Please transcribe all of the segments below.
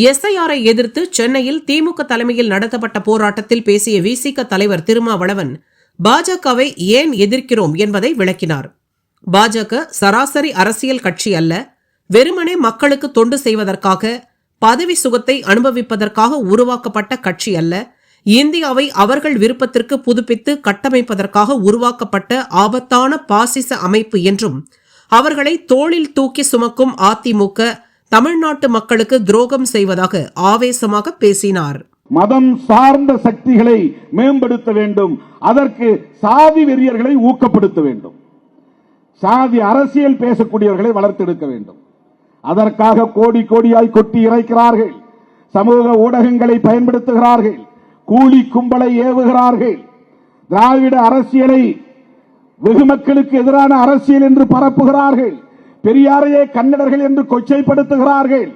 எஸ்ஐஆரை எதிர்த்து சென்னையில் திமுக தலைமையில் நடத்தப்பட்ட போராட்டத்தில் பேசிய விசிக தலைவர் திருமாவளவன் பாஜகவை ஏன் எதிர்க்கிறோம் என்பதை விளக்கினார். பாஜக சராசரி அரசியல் கட்சி அல்ல வெறுமனே மக்களுக்கு தொண்டு செய்வதற்காக பதவி சுகத்தை அனுபவிப்பதற்காக உருவாக்கப்பட்ட கட்சி அல்ல இந்தியாவை அவர்கள் விருப்பத்திற்கு புதுப்பித்து கட்டமைப்பதற்காக உருவாக்கப்பட்ட ஆபத்தான பாசிச அமைப்பு என்றும் அவர்களை தோளில் தூக்கி சுமக்கும் அதிமுக தமிழ்நாட்டு மக்களுக்கு துரோகம் செய்வதாக ஆவேசமாக பேசினார். மதம் சார்ந்த சக்திகளை மேம்படுத்த வேண்டும். அதற்கு சாதி வெறியர்களை ஊக்கப்படுத்த வேண்டும். சாதி அரசியல் பேசக்கூடியவர்களை வளர்த்தெடுக்க வேண்டும். அதற்காக கோடி கோடியாய் கொட்டி இறைக்கிறார்கள். சமூக ஊடகங்களை பயன்படுத்துகிறார்கள். கூலி கும்பலை ஏவுகிறார்கள். திராவிட அரசியலை வெகு மக்களுக்கு எதிரான அரசியல் என்று பரப்புகிறார்கள். பெரியாரையே கன்னடர்கள் என்று கொச்சைப்படுத்துகிறார்கள்.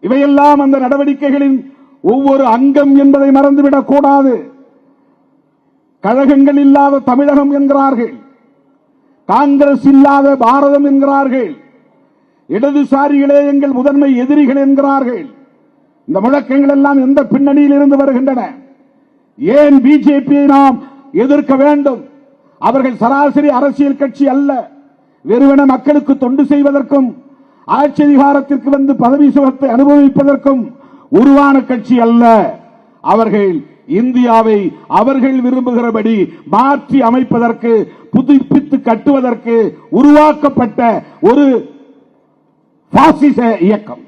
இவையெல்லாம் அந்த நடவடிக்கைகளின் ஒவ்வொரு அங்கம் என்பதை மறந்துவிடக் கூடாது. கழகங்கள் இல்லாத தமிழகம் என்கிறார்கள். காங்கிரஸ் இல்லாத பாரதம் என்கிறார்கள். இடதுசாரிகளே எங்கள் முதன்மை எதிரிகள் என்கிறார்கள். இந்த முழக்கங்கள் எல்லாம் எந்த பின்னணியில் இருந்து வருகின்றன? ஏன் பிஜேபியை நாம் எதிர்க்க வேண்டும்? அவர்கள் சராசரி அரசியல் கட்சி அல்ல. வெறுவன மக்களுக்கு தொண்டு செய்வதற்கும் ஆட்சி அதிகாரத்திற்கு வந்து பதவி சுகத்தை அனுபவிப்பதற்கும் உருவான கட்சி அல்ல. அவர்கள் இந்தியாவை அவர்கள் விரும்புகிறபடி மாற்றி அமைப்பதற்கு புதுப்பித்து கட்டுவதற்கு உருவாக்கப்பட்ட ஒரு பாசிச இயக்கம்.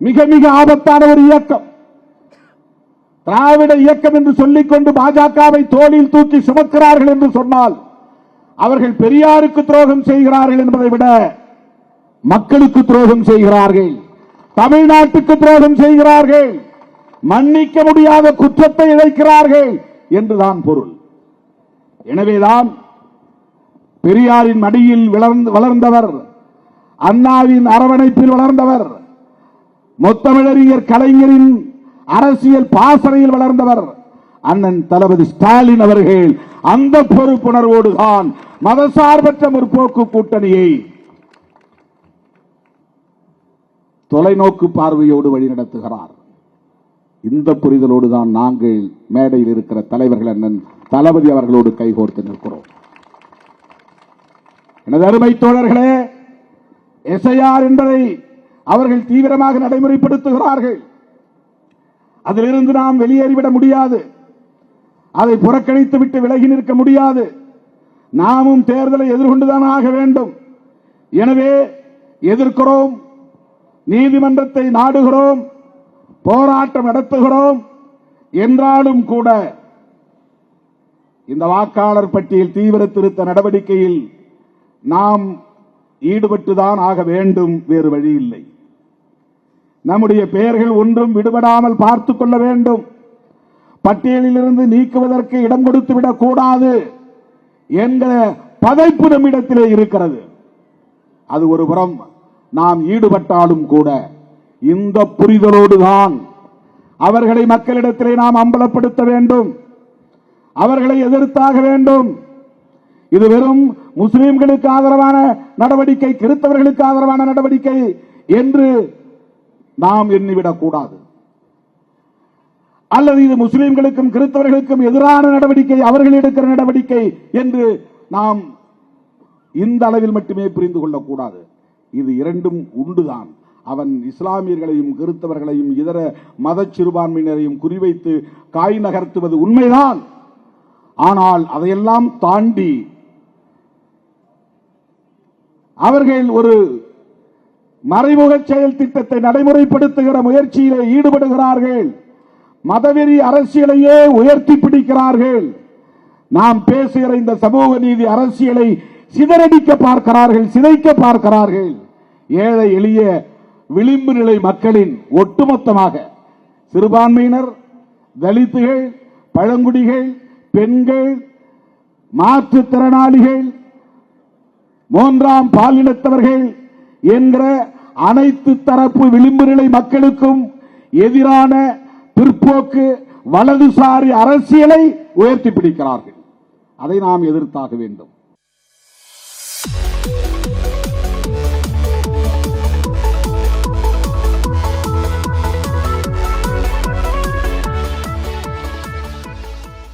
மிக மிக ஆபத்தான ஒரு இயக்கம். திராவிட இயக்கம் என்று சொல்லிக்கொண்டு பாஜகவை தோளில் தூக்கி சுமக்கிறார்கள் என்று சொன்னால் அவர்கள் பெரியாருக்கு துரோகம் செய்கிறார்கள் என்பதை விட மக்களுக்கு துரோகம் செய்கிறார்கள். தமிழ்நாட்டுக்கு துரோகம் செய்கிறார்கள். மன்னிக்க முடியாத குற்றத்தை இழைக்கிறார்கள் என்றுதான் பொருள். எனவேதான் பெரியாரின் மடியில் வளர்ந்தவர் அண்ணாவின் அரவணைப்பில் வளர்ந்தவர் முத்தமிழறிஞர் கலைஞரின் அரசியல் பாசறையில் வளர்ந்தவர் அண்ணன் தளபதி ஸ்டாலின் அவர்கள் அந்த பொறுப்புணர்வோடு தான் மதசார்பற்ற முற்போக்கு கூட்டணியை தொலைநோக்கு பார்வையோடு வழிநடத்துகிறார். இந்த புரிதலோடு தான் நாங்கள் மேடையில் இருக்கிற தலைவர்கள் அண்ணன் தளபதி அவர்களோடு கைகோர்த்து நிற்கிறோம். எனது அருமை தோழர்களே எஸ்ஐஆர் என்பதை அவர்கள் தீவிரமாக நடைமுறைப்படுத்துகிறார்கள். அதிலிருந்து நாம் வெளியேறிவிட முடியாது. அதை புறக்கணித்து விட்டு விலகி நிற்க முடியாது. நாமும் தேர்தலை எதிர்கொண்டுதான் ஆக வேண்டும். எனவே எதிர்க்கிறோம் நீதிமன்றத்தை நாடுகிறோம் போராட்டம் நடத்துகிறோம் என்றாலும் கூட இந்த வாக்காளர் பட்டியல் தீவிர திருத்த நடவடிக்கையில் நாம் ஈடுபட்டுதான் ஆக வேண்டும் வேறு வழி இல்லை நம்முடைய பெயர்கள் ஒன்றும் விடுபடாமல் பார்த்துக் கொள்ள வேண்டும். பட்டியலிலிருந்து நீக்குவதற்கு இடம் கொடுத்துவிடக் கூடாது. என்கிற பதைப்பு நம்மிடத்திலே இருக்கிறது. அது ஒரு புறம் நாம் ஈடுபட்டாலும் கூட இந்த புரிதலோடு தான் அவர்களை மக்களிடத்திலே நாம் அம்பலப்படுத்த வேண்டும். அவர்களை எதிர்த்தாக வேண்டும். இது வெறும் முஸ்லிம்களுக்கு ஆதரவான நடவடிக்கை கிறிஸ்தவர்களுக்கு ஆதரவான நடவடிக்கை என்று நாம் எண்ணிவிடக் கூடாது. அல்லது இது முஸ்லிம்களுக்கும் கிறிஸ்தவர்களுக்கும் எதிரான நடவடிக்கை அவர்கள் எடுக்கிற நடவடிக்கை என்று நாம் இந்த அளவில் மட்டுமே புரிந்து கொள்ளக்கூடாது. இது இரண்டும் உண்டுதான். அவன் இஸ்லாமியர்களையும் கிறிஸ்தவர்களையும் இதர மத சிறுபான்மையினரையும் குறிவைத்து காய் நகர்த்துவது உண்மைதான். ஆனால் அதையெல்லாம் தாண்டி அவர்கள் ஒரு மறைமுக செயல் திட்டத்தை நடைமுறைப்படுத்துகிற முயற்சியிலே ஈடுபடுகிறார்கள். மதவெறி அரசியலையே உயர்த்தி பிடிக்கிறார்கள். நாம் பேசுகிற இந்த சமூக நீதி அரசியலை சிதறடிக்க பார்க்கிறார்கள் சிதைக்க பார்க்கிறார்கள். ஏழை எளிய விளிம்பு நிலை மக்களின் ஒட்டுமொத்தமாக சிறுபான்மையினர் தலித்துகள் பழங்குடிகள் பெண்கள் மாற்றுத்திறனாளிகள் மூன்றாம் பாலினத்தவர்கள் என்ற அனைத்து தரப்பு விளிம்பு நிலை மக்களுக்கும் எதிரான பிற்போக்கு வலதுசாரி அரசியலை உயர்த்தி பிடிக்கிறார்கள். அதை நாம் எதிர்த்தாக வேண்டும்.